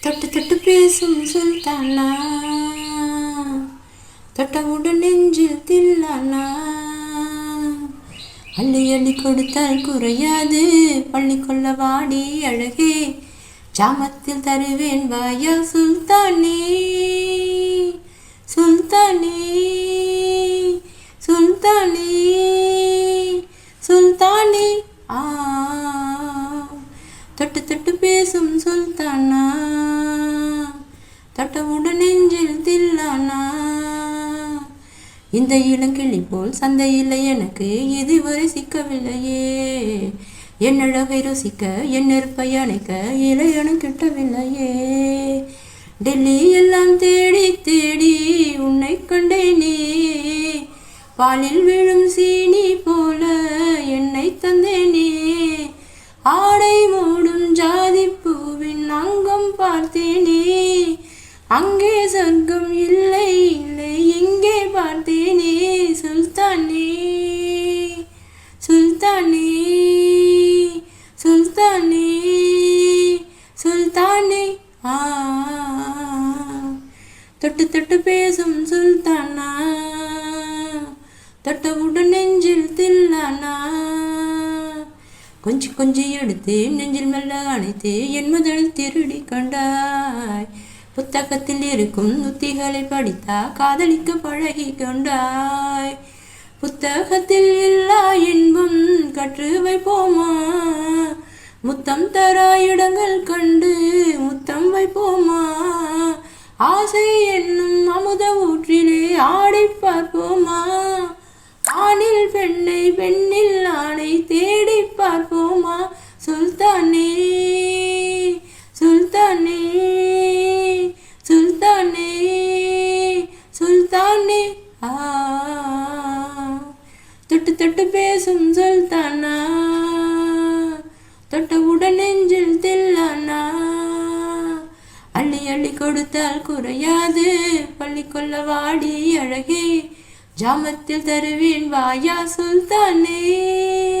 தொட்டு தொட்டு பேசும் சுல்தானா தொட்டவுடன் நெஞ்சில் தில்லானா? அள்ளி அள்ளி கொடுத்தால் குறையாது. பள்ளி கொள்ள வாடி அழகே. ஜாமத்தில் தருவேன் வாயா சுல்தானே. சுல்தானே. சுல்தானே. பேசும் சுல்தானா தொட்டவுடன் நெஞ்சில் தில்லானா? இந்த இளங்கிளி போல் சந்தையில் எனக்கு இதுவரை சிக்கவில்லையே. என் அழகை ருசிக்க என் நெருப்பை அணைக்க இளையனும் கிட்டவில்லையே. டெல்லி எல்லாம் தேடி தேடி உன்னை கண்டேனே. பாலில் விழும் சீனி அங்கே சொர்க்கம் இல்லை இல்லை எங்கே பார்த்தேனே சுல்தானே. சுல்தானே சுல்தானே சுல்தானே. ஆ தொட்டு தொட்டு பேசும் சுல்தானா? தொட்டவுடன் நெஞ்சில் தில்லானா? கொஞ்சம் கொஞ்சம் எடுத்து நெஞ்சில் மெல்ல அணைத்து என் முதல் திருடி கண்டாய். புத்தகத்தில் இருக்கும் உத்திகளை படித்தா காதலிக்க பழகி கொண்டாய். புத்தகத்தில் இல்லா இன்பம் கற்று வைப்போமா? முத்தம் தரா இடங்கள் கண்டு முத்தம் வைப்போமா? ஆசை என்னும் அமுத ஊற்றிலே ஆடி பார்ப்போமா? ஆணில் பெண்ணை பெண்ணில் ஆணை தேடி பார்ப்போம்? அள்ளி கொடுத்தால் குறையாது. பள்ளி கொள்ள வாடி அழகே. ஜாமத்தில் தருவேன் வாயா சுல்தானே.